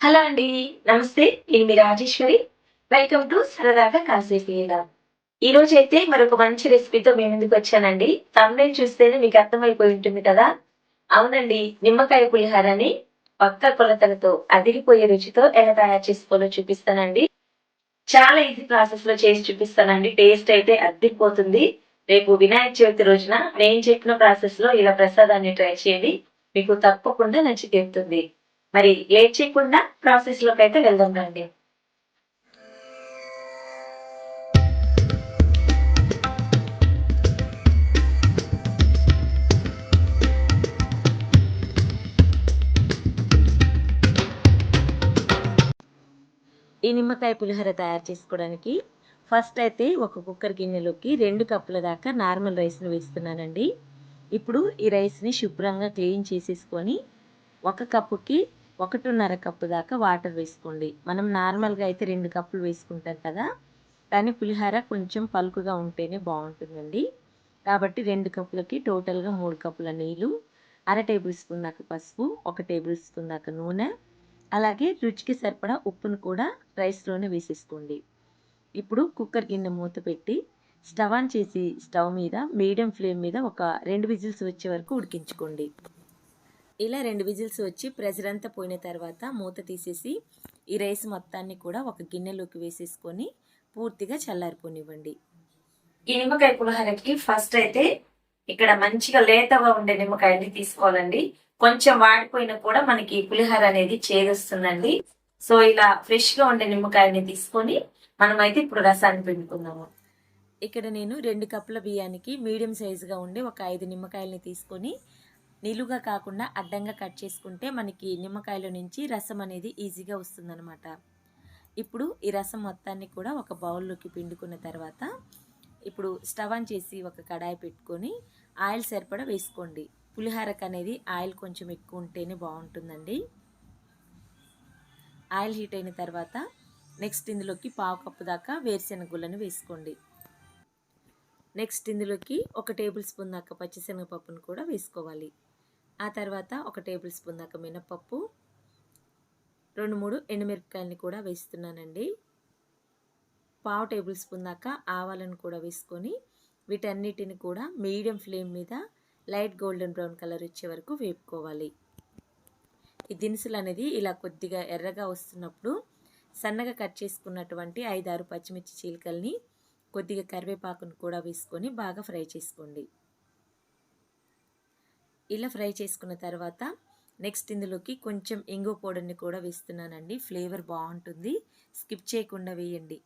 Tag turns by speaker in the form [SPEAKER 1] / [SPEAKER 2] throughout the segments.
[SPEAKER 1] Hello అండి నమస్తే నేను మీ రాజేశ్వరి. వెల్కమ్ టు సరదాగా కాసేపు ఈ రోజు అయితే మరొక మంచి రెసిపీతో మేము ఎందుకు వచ్చానండి? తమిళ చూస్తేనే మీకు అర్థమైపోయి ఉంటుంది కదా? అవునండి నిమ్మకాయ పులిహారని పక్క కొలతలతో అదిరిపోయే రుచితో ఎలా తయారు చేసుకోవాలో చూపిస్తానండి. చాలా ఈజీ ప్రాసెస్లో చేసి చూపిస్తానండి. టేస్ట్ అయితే అద్దిరిపోతుంది రేపు వినాయక చవితి రోజున నేను చెప్పిన ప్రాసెస్లో ఇలా ప్రసాదాన్ని ట్రై చేయండి. మీకు తప్పకుండా నచ్చి తీరుతుంది మరి లేట్ చేయకుండా ప్రాసెస్లోకి అయితే వెళ్దాం రండి. ఈ నిమ్మకాయ పులిహోర తయారు చేసుకోవడానికి ఫస్ట్ అయితే ఒక కుక్కర్ గిన్నెలోకి రెండు కప్పుల దాకా నార్మల్ రైస్ని వేస్తున్నానండి. ఇప్పుడు ఈ రైస్ని శుభ్రంగా క్లీన్ చేసేసుకొని ఒక కప్పుకి ఒకటిన్నర కప్పు దాకా వాటర్ వేసుకోండి. మనం నార్మల్గా అయితే రెండు కప్పులు వేసుకుంటాం కదా కానీ పులిహోర కొంచెం పలుకుగా ఉంటేనే బాగుంటుందండి. కాబట్టి రెండు కప్పులకి టోటల్గా మూడు కప్పుల నీళ్ళు అర టేబుల్ స్పూన్ దాకా పసుపు ఒక టేబుల్ స్పూన్ దాకా నూనె అలాగే రుచికి సరిపడా ఉప్పును కూడా రైస్లోనే వేసేసుకోండి. ఇప్పుడు కుక్కర్ గిన్నె మూత పెట్టి స్టవ్ ఆన్ చేసి స్టవ్ మీద మీడియం ఫ్లేమ్ మీద ఒక రెండు విజిల్స్ వచ్చే వరకు ఉడికించుకోండి. ఇలా రెండు విజిల్స్ వచ్చి ప్రెజర్ అంతా పోయిన తర్వాత మూత తీసేసి ఈ రైస్ మొత్తాన్ని కూడా ఒక గిన్నెలోకి వేసేసుకొని పూర్తిగా చల్లారిపోనివ్వండి. ఈ నిమ్మకాయ పులిహోరకి ఫస్ట్ అయితే ఇక్కడ మంచిగా లేతగా ఉండే నిమ్మకాయని తీసుకోవాలండి. కొంచెం వాడిపోయినా కూడా మనకి పులిహోర అనేది చేదొస్తుందండి. సో ఇలా ఫ్రెష్గా ఉండే నిమ్మకాయని తీసుకొని మనం అయితే ఇప్పుడు రసాన్ని పిండుకుందాము. ఇక్కడ నేను రెండు కప్పుల బియ్యానికి మీడియం సైజుగా ఉండి ఒక ఐదు నిమ్మకాయలని తీసుకొని నిలువుగా కాకుండా అడ్డంగా కట్ చేసుకుంటే మనకి నిమ్మకాయల నుంచి రసం అనేది ఈజీగా వస్తుందన్నమాట. ఇప్పుడు ఈ రసం మొత్తాన్ని కూడా ఒక బౌల్లోకి పిండుకున్న తర్వాత ఇప్పుడు స్టవ్ ఆన్ చేసి ఒక కడాయి పెట్టుకొని ఆయిల్ సరిపడా వేసుకోండి. పులిహారకు అనేది ఆయిల్ కొంచెం ఎక్కువ ఉంటేనే బాగుంటుందండి. ఆయిల్ హీట్ అయిన తర్వాత నెక్స్ట్ ఇందులోకి పావు కప్పు దాకా వేరుశెనగ వేసుకోండి. నెక్స్ట్ ఇందులోకి ఒక టేబుల్ స్పూన్ దాకా పచ్చిశనగపప్పును కూడా వేసుకోవాలి. ఆ తర్వాత ఒక టేబుల్ స్పూన్ దాకా మినపప్పు రెండు మూడు ఎండుమిరపకాయలని కూడా వేస్తున్నానండి. పావు టేబుల్ స్పూన్ దాకా ఆవాలను కూడా వేసుకొని వీటన్నిటిని కూడా మీడియం ఫ్లేమ్ మీద లైట్ గోల్డెన్ బ్రౌన్ కలర్ వచ్చే వరకు వేపుకోవాలి. ఈ దినుసులు అనేది ఇలా కొద్దిగా ఎర్రగా వస్తున్నప్పుడు సన్నగా కట్ చేసుకున్నటువంటి ఐదారు పచ్చిమిర్చి చీలికల్ని కొద్దిగా కరివేపాకును కూడా వేసుకొని బాగా ఫ్రై చేసుకోండి. ఇలా ఫ్రై చేసుకున్న తర్వాత నెక్స్ట్ ఇందులోకి కొంచెం ఇంగు పౌడర్ని కూడా వేస్తున్నానండి. ఫ్లేవర్ బాగుంటుంది. స్కిప్ చేయకుండా వేయండి.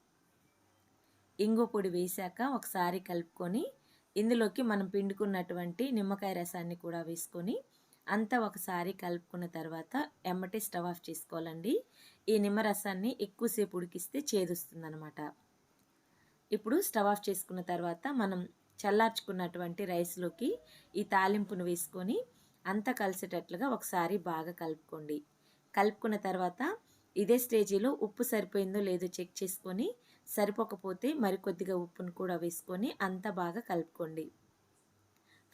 [SPEAKER 1] ఇంగు పొడి వేశాక ఒకసారి కలుపుకొని ఇందులోకి మనం పిండుకున్నటువంటి నిమ్మకాయ రసాన్ని కూడా వేసుకొని అంతా ఒకసారి కలుపుకున్న తర్వాత ఎమ్మటి స్టవ్ ఆఫ్ చేసుకోవాలండి. ఈ నిమ్మరసాన్ని ఎక్కువసేపు ఉడికిస్తే చేదుస్తుంది ఇప్పుడు స్టవ్ ఆఫ్ చేసుకున్న తర్వాత మనం చల్లార్చుకున్నటువంటి రైస్లోకి ఈ తాలింపును వేసుకొని అంతా కలిసేటట్లుగా ఒకసారి బాగా కలుపుకోండి. కలుపుకున్న తర్వాత ఇదే స్టేజీలో ఉప్పు సరిపోయిందో లేదో చెక్ చేసుకొని సరిపోకపోతే మరికొద్దిగా ఉప్పును కూడా వేసుకొని అంతా బాగా కలుపుకోండి.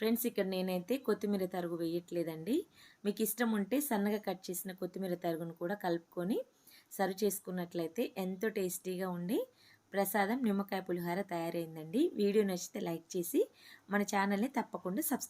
[SPEAKER 1] ఫ్రెండ్స్ ఇక్కడ నేనైతే కొత్తిమీర తరుగు వేయట్లేదండి. మీకు ఇష్టం ఉంటే సన్నగా కట్ చేసిన కొత్తిమీర తరుగును కూడా కలుపుకొని సర్వ్ చేసుకున్నట్లయితే ఎంతో టేస్టీగా ఉండి ప్రసాదం నిమ్మకాయ పులిహోర తయారైందండి. వీడియో నచ్చితే లైక్ చేసి మన ఛానల్ని తప్పకుండా సబ్స్క్రైబ్